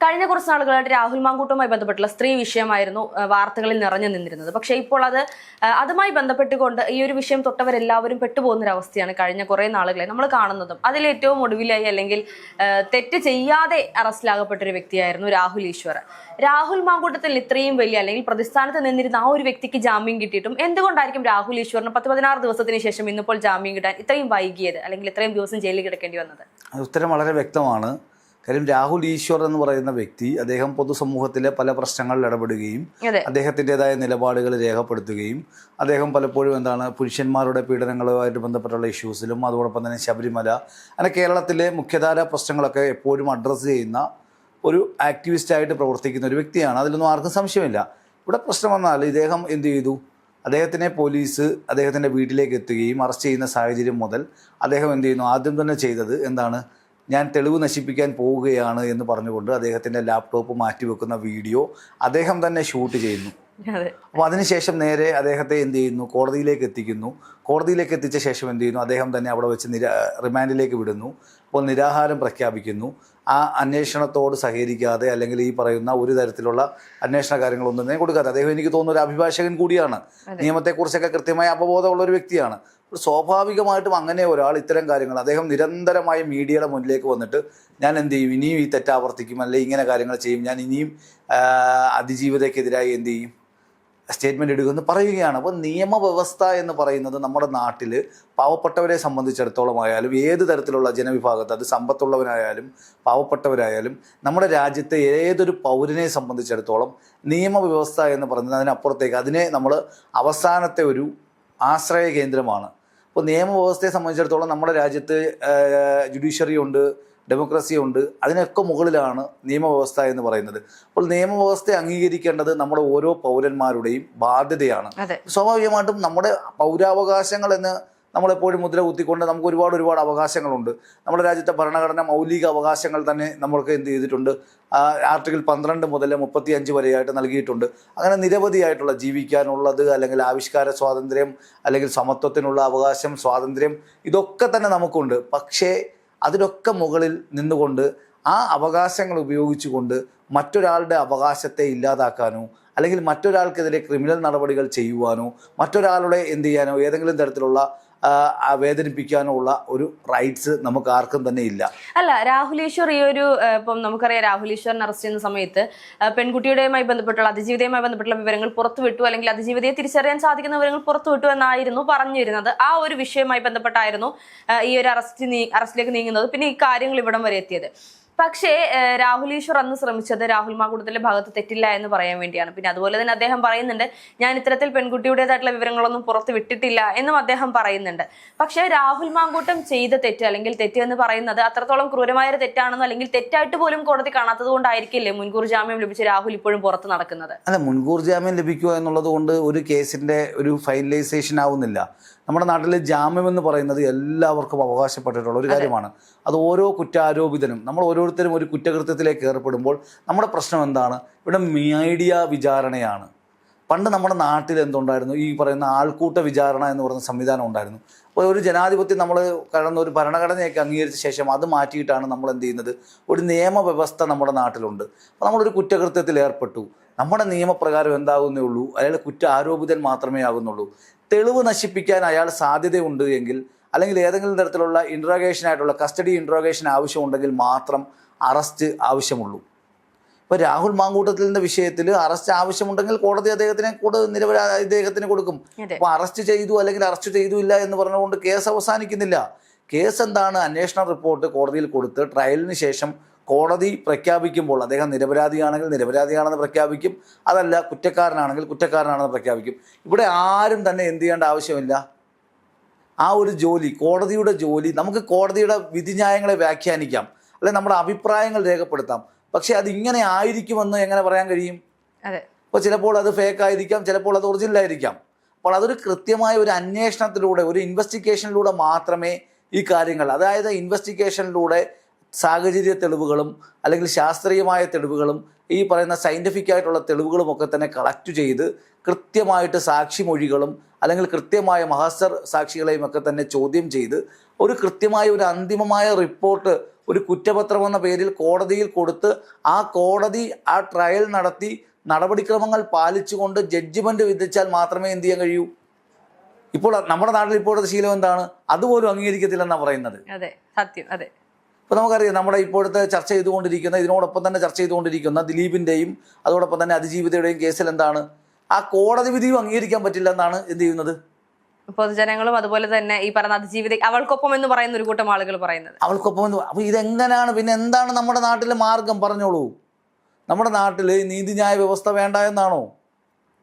കഴിഞ്ഞ കുറച്ച് നാളുകളായിട്ട് രാഹുൽ മാങ്കൂട്ടുമായി ബന്ധപ്പെട്ടുള്ള സ്ത്രീ വിഷയമായിരുന്നു വാർത്തകളിൽ നിറഞ്ഞു നിന്നിരുന്നത്. പക്ഷേ ഇപ്പോൾ അത് അതുമായി ബന്ധപ്പെട്ടുകൊണ്ട് ഈ ഒരു വിഷയം തൊട്ടവരെല്ലാവരും പെട്ടുപോകുന്ന ഒരു അവസ്ഥയാണ് കഴിഞ്ഞ കുറേ നാളുകളെ നമ്മൾ കാണുന്നതും. അതിൽ ഏറ്റവും ഒടുവിലായി അല്ലെങ്കിൽ തെറ്റ് ചെയ്യാതെ അറസ്റ്റിലാകപ്പെട്ട ഒരു വ്യക്തിയായിരുന്നു രാഹുൽ ഈശ്വർ. രാഹുൽ മാങ്കൂട്ടത്തിൽ ഇത്രയും വലിയ അല്ലെങ്കിൽ പ്രതിസ്ഥാനത്ത് നിന്നിരുന്ന ആ ഒരു വ്യക്തിക്ക് ജാമ്യം കിട്ടിയിട്ടും എന്തുകൊണ്ടായിരിക്കും രാഹുൽ ഈശ്വറിന് പത്ത് പതിനാറ് ദിവസത്തിന് ശേഷം ഇന്നിപ്പോൾ ജാമ്യം കിട്ടാൻ ഇത്രയും വൈകിയത് അല്ലെങ്കിൽ ഇത്രയും ദിവസം ജയിലിൽ കിടക്കേണ്ടി വന്നത്? ഉത്തരം വളരെ വ്യക്തമാണ്. കാര്യം രാഹുൽ ഈശ്വർ എന്ന് പറയുന്ന വ്യക്തി അദ്ദേഹം പൊതുസമൂഹത്തിലെ പല പ്രശ്നങ്ങളിൽ ഇടപെടുകയും അദ്ദേഹത്തിന്റെതായ നിലപാടുകൾ രേഖപ്പെടുത്തുകയും അദ്ദേഹം പലപ്പോഴും എന്താണ് പുരുഷന്മാരുടെ പീഡനങ്ങളുമായിട്ട് ബന്ധപ്പെട്ടുള്ള ഇഷ്യൂസിലും അതോടൊപ്പം തന്നെ ശബരിമല അങ്ങനെ കേരളത്തിലെ മുഖ്യധാര പ്രശ്നങ്ങളൊക്കെ എപ്പോഴും അഡ്രസ്സ് ചെയ്യുന്ന ഒരു ആക്ടിവിസ്റ്റായിട്ട് പ്രവർത്തിക്കുന്ന ഒരു വ്യക്തിയാണ്. അതിലൊന്നും ആർക്കും സംശയമില്ല. ഇവിടെ പ്രശ്നം വന്നാൽ ഇദ്ദേഹം എന്ത് ചെയ്തു? അദ്ദേഹത്തിനെ പോലീസ് അദ്ദേഹത്തിന്റെ വീട്ടിലേക്ക് എത്തുകയും അറസ്റ്റ് ചെയ്യുന്ന സാഹചര്യം മുതൽ അദ്ദേഹം എന്ത് ചെയ്യുന്നു? ആദ്യം തന്നെ ചെയ്തത് എന്താണ്? ഞാൻ തെളിവ് നശിപ്പിക്കാൻ പോവുകയാണ് എന്ന് പറഞ്ഞുകൊണ്ട് അദ്ദേഹത്തിന്റെ ലാപ്ടോപ്പ് മാറ്റിവെക്കുന്ന വീഡിയോ അദ്ദേഹം തന്നെ ഷൂട്ട് ചെയ്യുന്നു. അപ്പോൾ അതിനുശേഷം നേരെ അദ്ദേഹത്തെ എന്ത് ചെയ്യുന്നു? കോടതിയിലേക്ക് എത്തിക്കുന്നു. കോടതിയിലേക്ക് എത്തിച്ച ശേഷം എന്ത് ചെയ്യുന്നു? അദ്ദേഹം തന്നെ അവിടെ വെച്ച് നിര റിമാൻഡിലേക്ക് വിടുന്നു. അപ്പോൾ നിരാഹാരം പ്രഖ്യാപിക്കുന്നു. ആ അന്വേഷണത്തോട് സഹകരിക്കാതെ അല്ലെങ്കിൽ ഈ പറയുന്ന ഒരു തരത്തിലുള്ള അന്വേഷണ കാര്യങ്ങളൊന്നും തന്നെ കൊടുക്കാതെ അദ്ദേഹം എനിക്ക് തോന്നുന്ന ഒരു അഭിഭാഷകൻ കൂടിയാണ്. നിയമത്തെക്കുറിച്ചൊക്കെ കൃത്യമായ അവബോധമുള്ള ഒരു വ്യക്തിയാണ്. സ്വാഭാവികമായിട്ടും അങ്ങനെ ഒരാൾ ഇത്തരം കാര്യങ്ങൾ അദ്ദേഹം നിരന്തരമായി മീഡിയയുടെ മുന്നിലേക്ക് വന്നിട്ട് ഞാൻ എന്ത് ചെയ്യും? ഇനിയും ഈ തെറ്റാവർത്തിക്കും അല്ലെങ്കിൽ ഇങ്ങനെ കാര്യങ്ങൾ ചെയ്യും. ഞാൻ ഇനിയും അതിജീവിതയ്ക്കെതിരായി എന്ത് ചെയ്യും? സ്റ്റേറ്റ്മെന്റ് എടുക്കുമെന്ന് പറയുകയാണ്. അപ്പോൾ നിയമവ്യവസ്ഥ എന്ന് പറയുന്നത് നമ്മുടെ നാട്ടിൽ പാവപ്പെട്ടവരെ സംബന്ധിച്ചിടത്തോളം ആയാലും ഏത് തരത്തിലുള്ള ജനവിഭാഗത്ത് അത് സമ്പത്തുള്ളവരായാലും പാവപ്പെട്ടവരായാലും നമ്മുടെ രാജ്യത്തെ ഏതൊരു പൗരനെ സംബന്ധിച്ചിടത്തോളം നിയമവ്യവസ്ഥ എന്ന് പറയുന്നത് അതിനപ്പുറത്തേക്ക് അതിനെ നമ്മൾ അവസാനത്തെ ഒരു ആശ്രയ കേന്ദ്രമാണ്. അപ്പോൾ നിയമവ്യവസ്ഥയെ സംബന്ധിച്ചിടത്തോളം നമ്മുടെ രാജ്യത്ത് ജുഡീഷ്യറി ഉണ്ട് ഡെമോക്രസി ഉണ്ട്. അതിനൊക്കെ മുകളിലാണ് നിയമവ്യവസ്ഥ എന്ന് പറയുന്നത്. അപ്പോൾ നിയമവ്യവസ്ഥയെ അംഗീകരിക്കേണ്ടത് നമ്മുടെ ഓരോ പൗരന്മാരുടെയും ബാധ്യതയാണ്. സ്വാഭാവികമായിട്ടും നമ്മുടെ പൗരാവകാശങ്ങൾ എന്ന് നമ്മളെപ്പോഴും മുദ്ര കുത്തിക്കൊണ്ട് നമുക്ക് ഒരുപാട് ഒരുപാട് അവകാശങ്ങളുണ്ട്. നമ്മുടെ രാജ്യത്തെ ഭരണഘടന മൗലിക അവകാശങ്ങൾ തന്നെ നമ്മൾക്ക് എന്ത് ചെയ്തിട്ടുണ്ട്? ആർട്ടിക്കിൾ പന്ത്രണ്ട് മുതൽ മുപ്പത്തി അഞ്ച് വരെയായിട്ട് നൽകിയിട്ടുണ്ട്. അങ്ങനെ നിരവധിയായിട്ടുള്ള ജീവിക്കാനുള്ളത് അല്ലെങ്കിൽ ആവിഷ്കാര സ്വാതന്ത്ര്യം അല്ലെങ്കിൽ സമത്വത്തിനുള്ള അവകാശം സ്വാതന്ത്ര്യം ഇതൊക്കെ തന്നെ നമുക്കുണ്ട്. പക്ഷേ അതിനൊക്കെ മുകളിൽ നിന്നുകൊണ്ട് ആ അവകാശങ്ങൾ ഉപയോഗിച്ചുകൊണ്ട് മറ്റൊരാളുടെ അവകാശത്തെ ഇല്ലാതാക്കാനോ അല്ലെങ്കിൽ മറ്റൊരാൾക്കെതിരെ ക്രിമിനൽ നടപടികൾ ചെയ്യുവാനോ മറ്റൊരാളുടെ എന്ത് ചെയ്യാനോ ഏതെങ്കിലും തരത്തിലുള്ള ആ, ഒരു റൈറ്റ്സ് നമുക്ക് ആർക്കും തന്നെ ഇല്ല. അല്ല രാഹുൽ ഈശ്വർ ഈ ഒരു ഇപ്പം നമുക്കറിയാം രാഹുൽ ഈശ്വറിനെ അറസ്റ്റ് ചെയ്യുന്ന സമയത്ത് പെൺകുട്ടിയുടെയുമായി ബന്ധപ്പെട്ടുള്ള അതിജീവിതയുമായി ബന്ധപ്പെട്ടുള്ള വിവരങ്ങൾ പുറത്തുവിട്ടു അല്ലെങ്കിൽ അതിജീവിതയെ തിരിച്ചറിയാൻ സാധിക്കുന്ന വിവരങ്ങൾ പുറത്തുവിട്ടു എന്നായിരുന്നു പറഞ്ഞിരുന്നത്. ആ ഒരു വിഷയവുമായി ബന്ധപ്പെട്ടായിരുന്നു ഈ ഒരു അറസ്റ്റ് അറസ്റ്റിലേക്ക് നീങ്ങുന്നത് പിന്നെ ഈ കാര്യങ്ങൾ ഇവിടം വരെ എത്തിയത്. പക്ഷേ രാഹുൽ ഈശ്വർ അന്ന് ശ്രമിച്ചത് രാഹുൽ മാകുടത്തിന്റെ ഭാഗത്ത് തെറ്റില്ല എന്ന് പറയാൻ വേണ്ടിയാണ്. പിന്നെ അതുപോലെ തന്നെ അദ്ദേഹം പറയുന്നുണ്ട് ഞാൻ ഇത്തരത്തിൽ പെൺകുട്ടിയുടേതായിട്ടുള്ള വിവരങ്ങളൊന്നും പുറത്ത് വിട്ടിട്ടില്ല എന്നും അദ്ദേഹം പറയുന്നുണ്ട്. പക്ഷേ രാഹുൽ മാങ്കൂട്ടം ചെയ്ത തെറ്റ് അല്ലെങ്കിൽ തെറ്റ് എന്ന് പറയുന്നത് അത്രത്തോളം ക്രൂരമായ ഒരു തെറ്റാണെന്നോ അല്ലെങ്കിൽ തെറ്റായിട്ട് പോലും കോടതി കാണാത്തത് കൊണ്ടായിരിക്കില്ലേ മുൻകൂർ ജാമ്യം ലഭിച്ച രാഹുൽ ഇപ്പോഴും പുറത്ത് നടക്കുന്നത്? അല്ല മുൻകൂർ ജാമ്യം ലഭിക്കുക എന്നുള്ളത് കൊണ്ട് ഒരു കേസിന്റെ ഒരു ഫൈനലൈസേഷൻ ആവുന്നില്ല. നമ്മുടെ നാട്ടിൽ ജാമ്യം എന്ന് പറയുന്നത് എല്ലാവർക്കും അവകാശപ്പെട്ടിട്ടുള്ള ഒരു കാര്യമാണ്. അത് ഓരോ കുറ്റാരോപിതനും നമ്മൾ ഓരോരുത്തരും ഒരു കുറ്റകൃത്യത്തിലേക്ക് ഏർപ്പെടുമ്പോൾ നമ്മുടെ പ്രശ്നം എന്താണ്? ഇവിടെ മീഡിയ വിചാരണയാണ്. പണ്ട് നമ്മുടെ നാട്ടിൽ എന്തുണ്ടായിരുന്നു? ഈ പറയുന്ന ആൾക്കൂട്ട വിചാരണ എന്ന് പറയുന്ന സംവിധാനം ഉണ്ടായിരുന്നു. അപ്പോൾ ഒരു ജനാധിപത്യം നമ്മൾ കടന്ന ഒരു ഭരണഘടനയൊക്കെ അംഗീകരിച്ച ശേഷം അത് മാറ്റിയിട്ടാണ് നമ്മൾ എന്ത് ചെയ്യുന്നത്? ഒരു നിയമവ്യവസ്ഥ നമ്മുടെ നാട്ടിലുണ്ട്. അപ്പോൾ നമ്മളൊരു കുറ്റകൃത്യത്തിൽ ഏർപ്പെട്ടു. നമ്മുടെ നിയമപ്രകാരം എന്താകുന്നേ ഉള്ളൂ? അയാൾ കുറ്റ ആരോപിതൻ മാത്രമേ ആകുന്നുള്ളൂ. തെളിവ് നശിപ്പിക്കാൻ അയാൾ സാധ്യതയുണ്ട് എങ്കിൽ അല്ലെങ്കിൽ ഏതെങ്കിലും തരത്തിലുള്ള ഇൻട്രോഗേഷൻ ആയിട്ടുള്ള കസ്റ്റഡി ഇൻട്രോഗേഷൻ ആവശ്യമുണ്ടെങ്കിൽ മാത്രം അറസ്റ്റ് ആവശ്യമുള്ളൂ. ഇപ്പോൾ രാഹുൽ മാങ്കൂട്ടത്തിലിന്റെ വിഷയത്തിൽ അറസ്റ്റ് ആവശ്യമുണ്ടെങ്കിൽ കോടതി അദ്ദേഹത്തിനെ കൂടെ നിരവധി ഇദ്ദേഹത്തിന് കൊടുക്കും. അപ്പോൾ അറസ്റ്റ് ചെയ്തു അല്ലെങ്കിൽ അറസ്റ്റ് ചെയ്തു ഇല്ല എന്ന് പറഞ്ഞുകൊണ്ട് കേസ് അവസാനിക്കുന്നില്ല. കേസ് എന്താണ്? അന്വേഷണ റിപ്പോർട്ട് കോടതിയിൽ കൊടുത്ത് ട്രയലിന് ശേഷം കോടതി പ്രഖ്യാപിക്കുമ്പോൾ അദ്ദേഹം നിരപരാധിയാണെങ്കിൽ നിരപരാധിയാണെന്ന് പ്രഖ്യാപിക്കും. അതല്ല കുറ്റക്കാരനാണെങ്കിൽ കുറ്റക്കാരനാണെന്ന് പ്രഖ്യാപിക്കും. ഇവിടെ ആരും തന്നെ എന്ത് ചെയ്യേണ്ട ആവശ്യമില്ല. ആ ഒരു ജോലി കോടതിയുടെ ജോലി നമുക്ക് കോടതിയുടെ വിധിന്യായങ്ങളെ വ്യാഖ്യാനിക്കാം. അല്ലെ നമ്മുടെ അഭിപ്രായങ്ങൾ രേഖപ്പെടുത്താം. പക്ഷേ അത് ഇങ്ങനെ ആയിരിക്കുമെന്ന് എങ്ങനെ പറയാൻ കഴിയും? അതെ. അപ്പോൾ ചിലപ്പോൾ അത് ഫേക്ക് ആയിരിക്കാം ചിലപ്പോൾ അത് ഒറിജിനൽ ആയിരിക്കാം. അപ്പോൾ അതൊരു കൃത്യമായ ഒരു അന്വേഷണത്തിലൂടെ ഒരു ഇൻവെസ്റ്റിഗേഷനിലൂടെ മാത്രമേ ഈ കാര്യങ്ങൾ അതായത് ഇൻവെസ്റ്റിഗേഷനിലൂടെ സാഹചര്യ തെളിവുകളും അല്ലെങ്കിൽ ശാസ്ത്രീയമായ തെളിവുകളും ഈ പറയുന്ന സയന്റിഫിക് ആയിട്ടുള്ള തെളിവുകളും ഒക്കെ തന്നെ കളക്ട് ചെയ്ത് കൃത്യമായിട്ട് സാക്ഷിമൊഴികളും അല്ലെങ്കിൽ കൃത്യമായ മഹാസർ സാക്ഷികളെയും ഒക്കെ തന്നെ ചോദ്യം ചെയ്ത് ഒരു കൃത്യമായ ഒരു അന്തിമമായ റിപ്പോർട്ട് ഒരു കുറ്റപത്രം എന്ന പേരിൽ കോടതിയിൽ കൊടുത്ത് ആ കോടതി ആ ട്രയൽ നടത്തി നടപടിക്രമങ്ങൾ പാലിച്ചുകൊണ്ട് ജഡ്ജ്മെന്റ് വിധിച്ചാൽ മാത്രമേ എന്ത് ചെയ്യാൻ കഴിയൂ? ഇപ്പോൾ നമ്മുടെ നാട്ടിൽ ഇപ്പോഴത്തെ ശീലം എന്താണ്? അതുപോലും അംഗീകരിക്കത്തില്ലെന്നാണ് പറയുന്നത്. അതെ സത്യം അതെ. ഇപ്പോൾ നമുക്കറിയാം നമ്മുടെ ഇപ്പോഴത്തെ ചർച്ച ചെയ്തുകൊണ്ടിരിക്കുന്ന ഇതിനോടൊപ്പം തന്നെ ചർച്ച ചെയ്തുകൊണ്ടിരിക്കുന്ന ദിലീപിന്റെയും അതോടൊപ്പം തന്നെ അതിജീവിതയുടെയും കേസിൽ എന്താണ്? ആ കോടതി വിധിയും അംഗീകരിക്കാൻ പറ്റില്ല എന്നാണ് എന്ത് ചെയ്യുന്നത്? പൊതുജനങ്ങളും അതുപോലെ തന്നെ ഈ പറഞ്ഞ അതിജീവിത അവൾക്കൊപ്പം എന്ന് പറയുന്ന ഒരു കൂട്ടം ആളുകൾ പറയുന്നത്. അവൾക്കൊപ്പം എന്ത് അപ്പോൾ ഇതെങ്ങനെയാണ്? പിന്നെ എന്താണ് നമ്മുടെ നാട്ടിലെ മാർഗം? പറഞ്ഞോളൂ. നമ്മുടെ നാട്ടിൽ നീതിന്യായ വ്യവസ്ഥ വേണ്ട എന്നാണോ?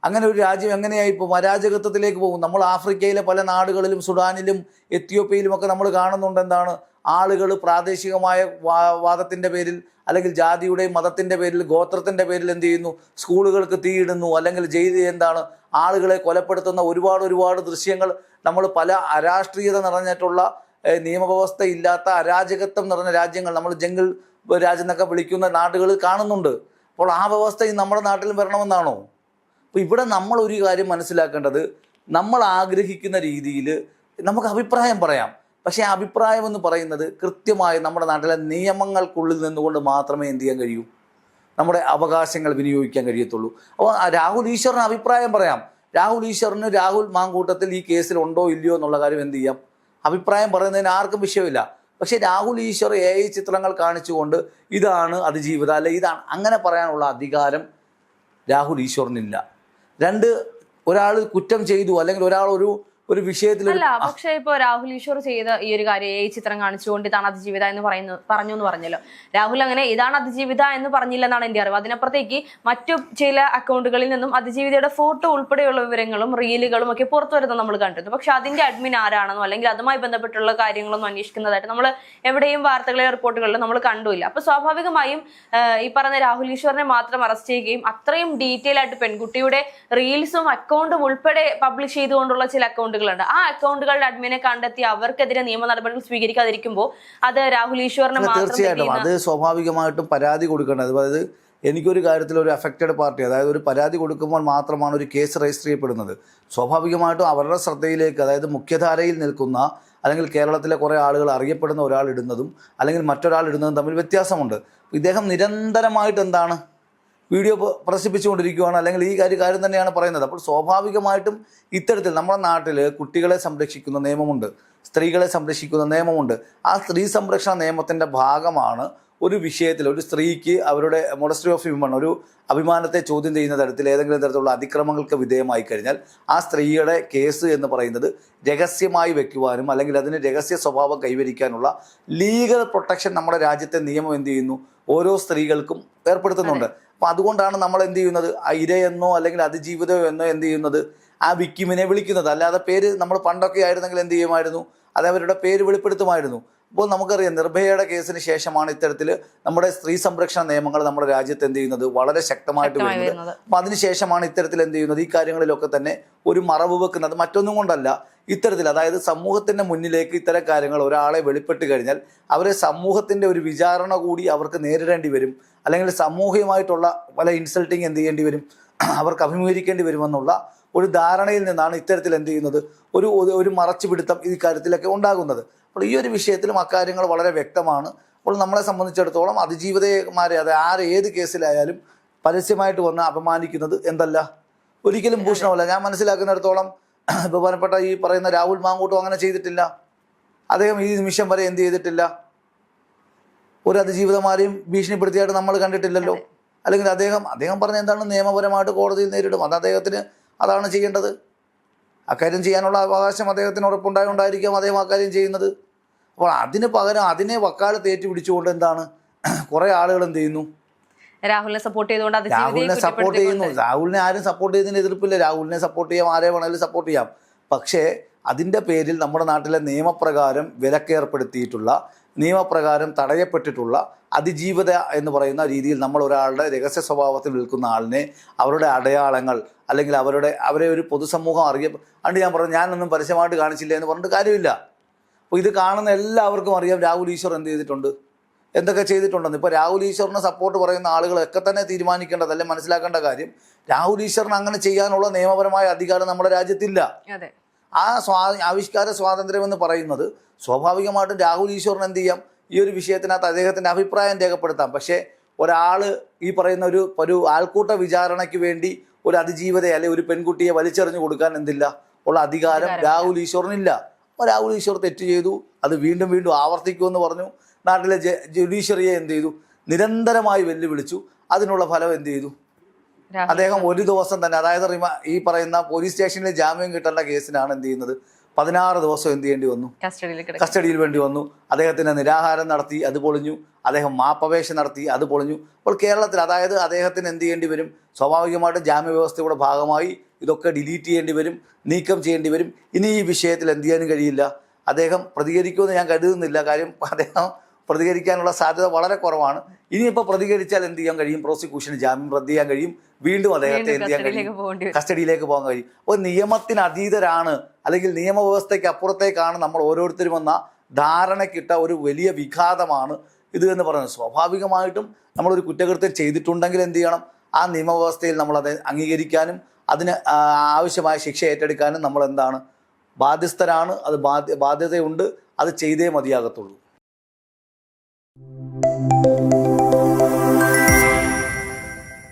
അങ്ങനെ ഒരു രാജ്യം എങ്ങനെയായി പോകും അരാജകത്വത്തിലേക്ക് പോകും? നമ്മൾ ആഫ്രിക്കയിലെ പല നാടുകളിലും സുഡാനിലും എത്യോപ്യയിലും ഒക്കെ നമ്മൾ കാണുന്നുണ്ട് എന്താണ്? ആളുകൾ പ്രാദേശികമായ വാദത്തിന്റെ പേരിൽ അല്ലെങ്കിൽ ജാതിയുടെയും മതത്തിന്റെ പേരിൽ ഗോത്രത്തിന്റെ പേരിൽ എന്ത് ചെയ്യുന്നു? സ്കൂളുകൾക്ക് തീയിടുന്നു. അല്ലെങ്കിൽ ചെയ്ത് എന്താണ്? ആളുകളെ കൊലപ്പെടുത്തുന്ന ഒരുപാട് ഒരുപാട് ദൃശ്യങ്ങൾ നമ്മൾ പല അരാഷ്ട്രീയത നിറഞ്ഞിട്ടുള്ള നിയമവ്യവസ്ഥ ഇല്ലാത്ത അരാജകത്വം നിറഞ്ഞ രാജ്യങ്ങൾ നമ്മൾ ജംഗിൾ രാജ്യം എന്നൊക്കെ വിളിക്കുന്ന നാടുകൾ കാണുന്നുണ്ട്. അപ്പോൾ ആ വ്യവസ്ഥ ഈ നമ്മുടെ നാട്ടിലും വരണമെന്നാണോ? അപ്പോൾ ഇവിടെ നമ്മൾ ഒരു കാര്യം മനസ്സിലാക്കേണ്ടത് നമ്മൾ ആഗ്രഹിക്കുന്ന രീതിയിൽ നമുക്ക് അഭിപ്രായം പറയാം. പക്ഷേ അഭിപ്രായം എന്ന് പറയുന്നത് കൃത്യമായി നമ്മുടെ നാട്ടിലെ നിയമങ്ങൾക്കുള്ളിൽ നിന്നുകൊണ്ട് മാത്രമേ എന്ത് ചെയ്യാൻ കഴിയൂ? നമ്മുടെ അവകാശങ്ങൾ വിനിയോഗിക്കാൻ കഴിയത്തുള്ളൂ. അപ്പോൾ രാഹുൽ ഈശ്വറിന് അഭിപ്രായം പറയാം. രാഹുൽ ഈശ്വറിന് രാഹുൽ മാങ്കൂട്ടത്തിൽ ഈ കേസിൽ ഉണ്ടോ ഇല്ലയോ എന്നുള്ള കാര്യം എന്ത് ചെയ്യാം? അഭിപ്രായം പറയുന്നതിന് ആർക്കും വിഷയമില്ല. പക്ഷേ രാഹുൽ ഈശ്വർ എ ഐ ചിത്രങ്ങൾ കാണിച്ചുകൊണ്ട് ഇതാണ് അതിജീവിത അല്ലെ ഇതാണ് അങ്ങനെ പറയാനുള്ള അധികാരം രാഹുൽ ഈശ്വറിനില്ല. രണ്ട് ഒരാൾ കുറ്റം ചെയ്തു അല്ലെങ്കിൽ ഒരാൾ ഒരു ഒരു വിഷയത്തിൽ അല്ല പക്ഷെ ഇപ്പൊ രാഹുൽ ഈശ്വർ ചെയ്ത ഈ ഒരു കാര്യം ഈ ചിത്രം കാണിച്ചുകൊണ്ട് ഇതാണ് അതിജീവിത എന്ന് പറയുന്നു പറഞ്ഞു എന്ന് പറഞ്ഞല്ലോ. രാഹുൽ അങ്ങനെ ഇതാണ് അതിജീവിത എന്ന് പറഞ്ഞില്ലെന്നാണ് എന്റെ അറിവ്. അതിനപ്പുറത്തേക്ക് മറ്റു ചില അക്കൗണ്ടുകളിൽ നിന്നും അതിജീവിതയുടെ ഫോട്ടോ ഉൾപ്പെടെയുള്ള വിവരങ്ങളും റീലുകളും ഒക്കെ പുറത്തു വരുന്നത് നമ്മൾ കണ്ടിരുന്നു. പക്ഷെ അതിന്റെ അഡ്മിൻ ആരാണെന്നോ അല്ലെങ്കിൽ അതുമായി ബന്ധപ്പെട്ടുള്ള കാര്യങ്ങളൊന്നും അന്വേഷിക്കുന്നതായിട്ട് നമ്മൾ എവിടെയും വാർത്തകളെ റിപ്പോർട്ടുകളിലും നമ്മൾ കണ്ടുമില്ല. അപ്പൊ സ്വാഭാവികമായും ഈ പറഞ്ഞ രാഹുൽ ഈശ്വറിനെ മാത്രം അറസ്റ്റ് ചെയ്യുകയും അത്രയും ഡീറ്റെയിൽ ആയിട്ട് പെൺകുട്ടിയുടെ റീൽസും അക്കൗണ്ടും ഉൾപ്പെടെ പബ്ലിഷ് ചെയ്തുകൊണ്ടുള്ള ചില അക്കൗണ്ടുകളുണ്ട് ആ അക്കൗണ്ടുകളുടെ അഡ്മിനെ കണ്ടെത്തി അവർക്കെതിരെ നിയമ നടപടികൾ സ്വീകരിക്കാതിരിക്കുമ്പോൾ അത് രാഹുൽ ഈശ്വറിന് തീർച്ചയായിട്ടും. അത് സ്വാഭാവികമായിട്ടും പരാതി കൊടുക്കേണ്ടത്. അതായത് എനിക്കൊരു കാര്യത്തിൽ ഒരു അഫക്റ്റഡ് പാർട്ടി അതായത് ഒരു പരാതി കൊടുക്കുമ്പോൾ മാത്രമാണ് ഒരു കേസ് രജിസ്റ്റർ ചെയ്യപ്പെടുന്നത്. സ്വാഭാവികമായിട്ടും അവരുടെ ശ്രദ്ധയിലേക്ക് അതായത് മുഖ്യധാരയിൽ നിൽക്കുന്ന അല്ലെങ്കിൽ കേരളത്തിലെ കുറേ ആളുകൾ അറിയപ്പെടുന്ന ഒരാൾ ഇടുന്നതും അല്ലെങ്കിൽ മറ്റൊരാൾ ഇടുന്നതും തമ്മിൽ വ്യത്യാസമുണ്ട്. ഇദ്ദേഹം നിരന്തരമായിട്ട് എന്താണ് വീഡിയോ പ്ര- പ്രദർശിപ്പിച്ചുകൊണ്ടിരിക്കുകയാണ് അല്ലെങ്കിൽ ഈ കാര്യ കാര്യം തന്നെയാണ് പറയുന്നത്. അപ്പോൾ സ്വാഭാവികമായിട്ടും ഇത്തരത്തിൽ നമ്മുടെ നാട്ടിൽ കുട്ടികളെ സംരക്ഷിക്കുന്ന നിയമമുണ്ട്. സ്ത്രീകളെ സംരക്ഷിക്കുന്ന നിയമമുണ്ട്. ആ സ്ത്രീ സംരക്ഷണ നിയമത്തിന്റെ ഭാഗമാണ് ഒരു വിഷയത്തിൽ ഒരു സ്ത്രീക്ക് അവരുടെ മൊഡസ്ട്രി ഓഫ് ഹ്യൂമൺ ഒരു അഭിമാനത്തെ ചോദ്യം ചെയ്യുന്ന തരത്തിൽ ഏതെങ്കിലും തരത്തിലുള്ള അതിക്രമങ്ങൾക്ക് വിധേയമായി കഴിഞ്ഞാൽ ആ സ്ത്രീയുടെ കേസ് എന്ന് പറയുന്നത് രഹസ്യമായി വെക്കുവാനും അല്ലെങ്കിൽ അതിന് രഹസ്യ സ്വഭാവം കൈവരിക്കാനുള്ള ലീഗൽ പ്രൊട്ടക്ഷൻ നമ്മുടെ രാജ്യത്തെ നിയമം എന്ത് ചെയ്യുന്നു? ഓരോ സ്ത്രീകൾക്കും ഏർപ്പെടുത്തുന്നുണ്ട്. അപ്പം അതുകൊണ്ടാണ് നമ്മൾ എന്ത് ചെയ്യുന്നത്? ഇരയെന്നോ അല്ലെങ്കിൽ അതിജീവിതമോ എന്നോ എന്ത് ചെയ്യുന്നത്? ആ വിക്കിമിനെ വിളിക്കുന്നത്. അല്ലാതെ പേര് നമ്മൾ പണ്ടൊക്കെ ആയിരുന്നെങ്കിൽ എന്ത് ചെയ്യുമായിരുന്നു? അത് അവരുടെ പേര് വെളിപ്പെടുത്തുമായിരുന്നു. അപ്പോൾ നമുക്കറിയാം നിർഭയയുടെ കേസിന് ശേഷമാണ് ഇത്തരത്തിൽ നമ്മുടെ സ്ത്രീ സംരക്ഷണ നിയമങ്ങൾ നമ്മുടെ രാജ്യത്ത് എന്ത് ചെയ്യുന്നത്? വളരെ ശക്തമായിട്ട് ശക്തമായി വരുന്നത്. അപ്പം അതിനുശേഷമാണ് ഇത്തരത്തിൽ എന്ത് ചെയ്യുന്നത്? ഈ കാര്യങ്ങളിലൊക്കെ തന്നെ ഒരു മറവ് വെക്കുന്നത് മറ്റൊന്നും കൊണ്ടല്ല. ഇത്തരത്തിൽ അതായത് സമൂഹത്തിന്റെ മുന്നിലേക്ക് ഇത്തരം കാര്യങ്ങൾ ഒരാളെ വെളിപ്പെട്ട് കഴിഞ്ഞാൽ അവരെ സമൂഹത്തിന്റെ ഒരു വിചാരണ കൂടി അവർക്ക് നേരിടേണ്ടി വരും. അല്ലെങ്കിൽ സാമൂഹികമായിട്ടുള്ള പല ഇൻസൾട്ടിങ് എന്ത് ചെയ്യേണ്ടി വരും? അവർക്ക് അഭിമുഖീകരിക്കേണ്ടി വരുമെന്നുള്ള ഒരു ധാരണയിൽ നിന്നാണ് ഇത്തരത്തിൽ എന്ത് ചെയ്യുന്നത്? ഒരു ഒരു- ഒരു മറച്ചുപിടുത്തം ഈ കാര്യത്തിലൊക്കെ ഉണ്ടാകുന്നത്. അപ്പോൾ ഈ ഒരു വിഷയത്തിലും അക്കാര്യങ്ങൾ വളരെ വ്യക്തമാണ്. അപ്പോൾ നമ്മളെ സംബന്ധിച്ചിടത്തോളം അതിജീവിതമാരെ അത് ആര് ഏത് കേസിലായാലും പരസ്യമായിട്ട് വന്ന് അപമാനിക്കുന്നത് എന്തല്ല? ഒരിക്കലും ഭൂഷണമല്ല. ഞാൻ മനസ്സിലാക്കുന്നിടത്തോളം ബഹുമാനപ്പെട്ട ഈ പറയുന്ന രാഹുൽ മാങ്കൂട്ടും അങ്ങനെ ചെയ്തിട്ടില്ല. അദ്ദേഹം ഈ നിമിഷം വരെ എന്ത് ചെയ്തിട്ടില്ല? ഒരു അതിജീവിതമാരെയും ഭീഷണിപ്പെടുത്തിയായിട്ട് നമ്മൾ കണ്ടിട്ടില്ലല്ലോ. അല്ലെങ്കിൽ അദ്ദേഹം അദ്ദേഹം പറഞ്ഞ എന്താണ്? നിയമപരമായിട്ട് കോടതിയിൽ നേരിടും. അത് അദ്ദേഹത്തിന് അതാണ് ചെയ്യേണ്ടത്. അക്കാര്യം ചെയ്യാനുള്ള അവകാശം അദ്ദേഹത്തിന് ഉറപ്പുണ്ടായോണ്ടായിരിക്കാം അദ്ദേഹം അക്കാര്യം ചെയ്യുന്നത്. അപ്പോൾ അതിന് പകരം അതിനെ വക്കാട് തേറ്റി പിടിച്ചുകൊണ്ട് എന്താണ്? കുറേ ആളുകൾ എന്ത് ചെയ്യുന്നു? രാഹുലിനെ സപ്പോർട്ട് ചെയ്തുകൊണ്ട് രാഹുലിനെ സപ്പോർട്ട് ചെയ്യുന്നു. രാഹുലിനെ ആരും സപ്പോർട്ട് ചെയ്തതിന് എതിർപ്പില്ല. രാഹുലിനെ സപ്പോർട്ട് ചെയ്യാം. ആരെ വേണമെങ്കിലും സപ്പോർട്ട് ചെയ്യാം. പക്ഷേ അതിന്റെ പേരിൽ നമ്മുടെ നാട്ടിലെ നിയമപ്രകാരം വിലക്കേർപ്പെടുത്തിയിട്ടുള്ള നിയമപ്രകാരം തടയപ്പെട്ടിട്ടുള്ള അതിജീവിത എന്ന് പറയുന്ന രീതിയിൽ നമ്മൾ ഒരാളുടെ രഹസ്യ സ്വഭാവത്തിൽ നിൽക്കുന്ന ആളിനെ അവരുടെ അടയാളങ്ങൾ അല്ലെങ്കിൽ അവരുടെ അവരെ ഒരു പൊതുസമൂഹം അറിയ അതുകൊണ്ട് ഞാൻ പറഞ്ഞു ഞാനൊന്നും പരസ്യമായിട്ട് കാണിച്ചില്ല എന്ന് പറഞ്ഞിട്ട് കാര്യമില്ല. അപ്പോൾ ഇത് കാണുന്ന എല്ലാവർക്കും അറിയാം രാഹുൽ ഈശ്വർ എന്ത് ചെയ്തിട്ടുണ്ട്? എന്തൊക്കെ ചെയ്തിട്ടുണ്ടെന്ന്. ഇപ്പോൾ രാഹുൽ ഈശ്വറിന് സപ്പോർട്ട് പറയുന്ന ആളുകളൊക്കെ തന്നെ തീരുമാനിക്കേണ്ടത് അല്ലെ മനസ്സിലാക്കേണ്ട കാര്യം രാഹുൽ ഈശ്വറിന് അങ്ങനെ ചെയ്യാനുള്ള നിയമപരമായ അധികാരം നമ്മുടെ രാജ്യത്തില്ല. ആ സ്വാ ആവിഷ്കാര സ്വാതന്ത്ര്യം എന്ന് പറയുന്നത് സ്വാഭാവികമായിട്ടും രാഹുൽ ഈശ്വറിന് എന്ത് ചെയ്യാം? ഈ ഒരു വിഷയത്തിനകത്ത് അദ്ദേഹത്തിന്റെ അഭിപ്രായം രേഖപ്പെടുത്താം. പക്ഷേ ഒരാൾ ഈ പറയുന്ന ഒരു ഒരു ആൾക്കൂട്ട വിചാരണയ്ക്ക് വേണ്ടി ഒരു അതിജീവിതയെ അല്ലെങ്കിൽ ഒരു പെൺകുട്ടിയെ വലിച്ചെറിഞ്ഞു കൊടുക്കാൻ എന്തില്ല? ഉള്ള അധികാരം രാഹുൽ ഈശ്വറിനില്ല. രാഹുൽ ഈശ്വർ തെറ്റ് ചെയ്തു അത് വീണ്ടും വീണ്ടും ആവർത്തിക്കുമെന്ന് പറഞ്ഞു. നാട്ടിലെ ജുഡീഷ്യറിയെ എന്ത് ചെയ്തു? നിരന്തരമായി വെല്ലുവിളിച്ചു. അതിനുള്ള ഫലം എന്ത് ചെയ്തു? അദ്ദേഹം ഒരു ദിവസം തന്നെ അതായത് ഈ പറയുന്ന പോലീസ് സ്റ്റേഷനിൽ ജാമ്യം കിട്ടേണ്ട കേസിനാണ് എന്ത് ചെയ്യുന്നത്? പതിനാറ് ദിവസം എന്ത് ചെയ്യേണ്ടി വന്നു? കസ്റ്റഡിയിൽ വേണ്ടി വന്നു. അദ്ദേഹത്തിന് നിരാഹാരം നടത്തി അത് പൊളിഞ്ഞു. അദ്ദേഹം മാപ്പപേക്ഷ നടത്തി അത് പൊളിഞ്ഞു. അപ്പോൾ കേരളത്തിൽ അതായത് അദ്ദേഹത്തിന് എന്ത് ചെയ്യേണ്ടി വരും? സ്വാഭാവികമായിട്ടും ജാമ്യ വ്യവസ്ഥയുടെ ഭാഗമായി ഇതൊക്കെ ഡിലീറ്റ് ചെയ്യേണ്ടി വരും നീക്കം ചെയ്യേണ്ടി വരും. ഇനി ഈ വിഷയത്തിൽ എന്ത് ചെയ്യാനും കഴിയില്ല. അദ്ദേഹം പ്രതികരിക്കുമെന്ന് ഞാൻ കരുതുന്നില്ല. കാര്യം അദ്ദേഹം പ്രതികരിക്കാനുള്ള സാധ്യത വളരെ കുറവാണ്. ഇനിയിപ്പോൾ പ്രതികരിച്ചാൽ എന്ത് ചെയ്യാൻ കഴിയും? പ്രോസിക്യൂഷന് ജാമ്യം റദ്ദ് ചെയ്യാൻ കഴിയും. വീണ്ടും അദ്ദേഹത്തെ എന്ത് ചെയ്യാൻ കഴിയും? കസ്റ്റഡിയിലേക്ക് പോകാൻ കഴിയും. അപ്പോൾ നിയമത്തിന് അതീതരാണ് അല്ലെങ്കിൽ നിയമവ്യവസ്ഥയ്ക്ക് അപ്പുറത്തേക്കാണ് നമ്മൾ ഓരോരുത്തരും എന്ന ധാരണക്കിട്ട ഒരു വലിയ വിഘാതമാണ് ഇത് എന്ന് പറയുന്നത്. സ്വാഭാവികമായിട്ടും നമ്മളൊരു കുറ്റകൃത്യം ചെയ്തിട്ടുണ്ടെങ്കിൽ എന്ത് ചെയ്യണം? ആ നിയമവ്യവസ്ഥയിൽ നമ്മളത് അംഗീകരിക്കാനും അതിന് ആവശ്യമായ ശിക്ഷ ഏറ്റെടുക്കാനും നമ്മൾ എന്താണ് ബാധ്യസ്ഥരാണ് അത് ബാധ്യ ബാധ്യതയുണ്ട് അത് ചെയ്തേ മതിയാകത്തുള്ളൂ.